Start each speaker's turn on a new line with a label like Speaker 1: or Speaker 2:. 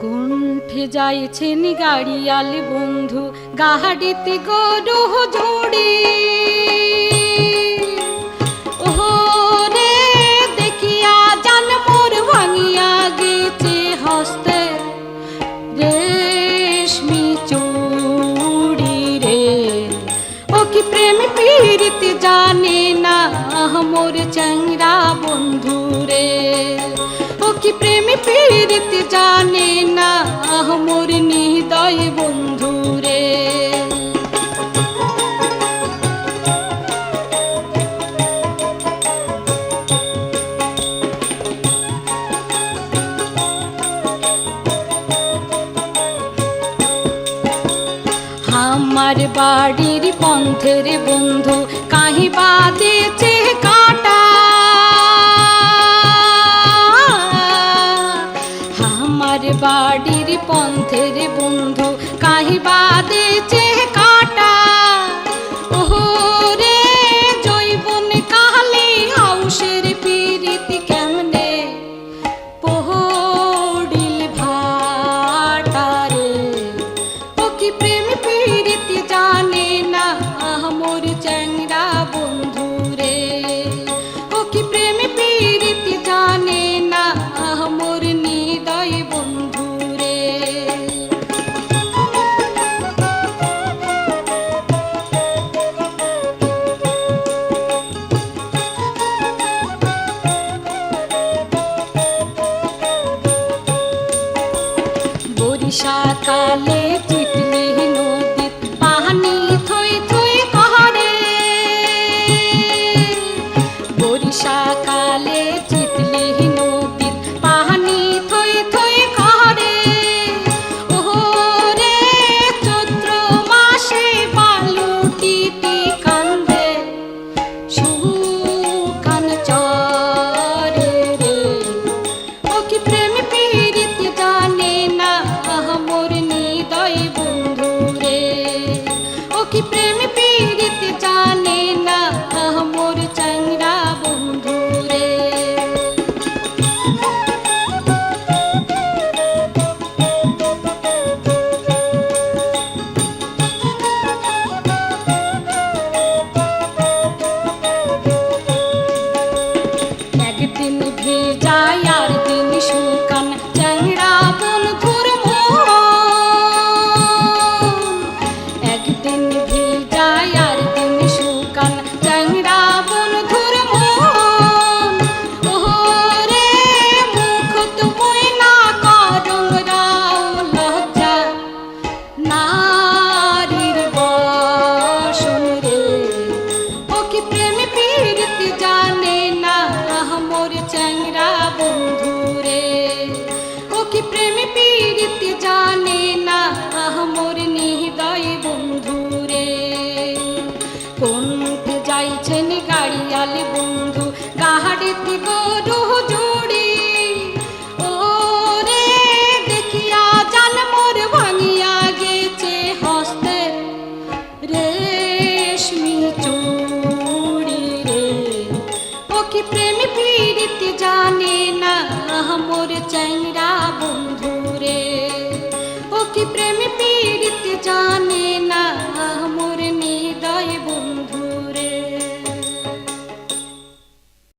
Speaker 1: কুণ্ঠে যাইছেন গাড়িয়াল বন্ধু গাহাডিতে গরু জোড়ি। দেখিয়া জান না মোর চংরা বন্ধু রে। কি প্রেম পীড়িত জানে না? মোর নিদয় বন্ধু রে আমার বাড়ির পন্থের বন্ধু কাহি বাদেছে কাটা বাড়ির পন্থের বন্ধু কাহি বাদেছে বরিশাকালে চিটলি কি প্রেম পীড়িত জানে না মোর চংরা বন্ধু রে একদিন ভেজায় পীড়িত জানে না মোর নিহৃদয় বন্ধু রে। কোনঠ যাইছেন গাড়িয়াল বন্ধু গাহাড়িতে গরু জুড়ি। ও রে দেখিয়া জান মোর ভাঙিয়া গেছে হস্তে, রেশমি চুড়ি রে। ও কি প্রেম পীড়িত জানে না মোর চ্যাংরা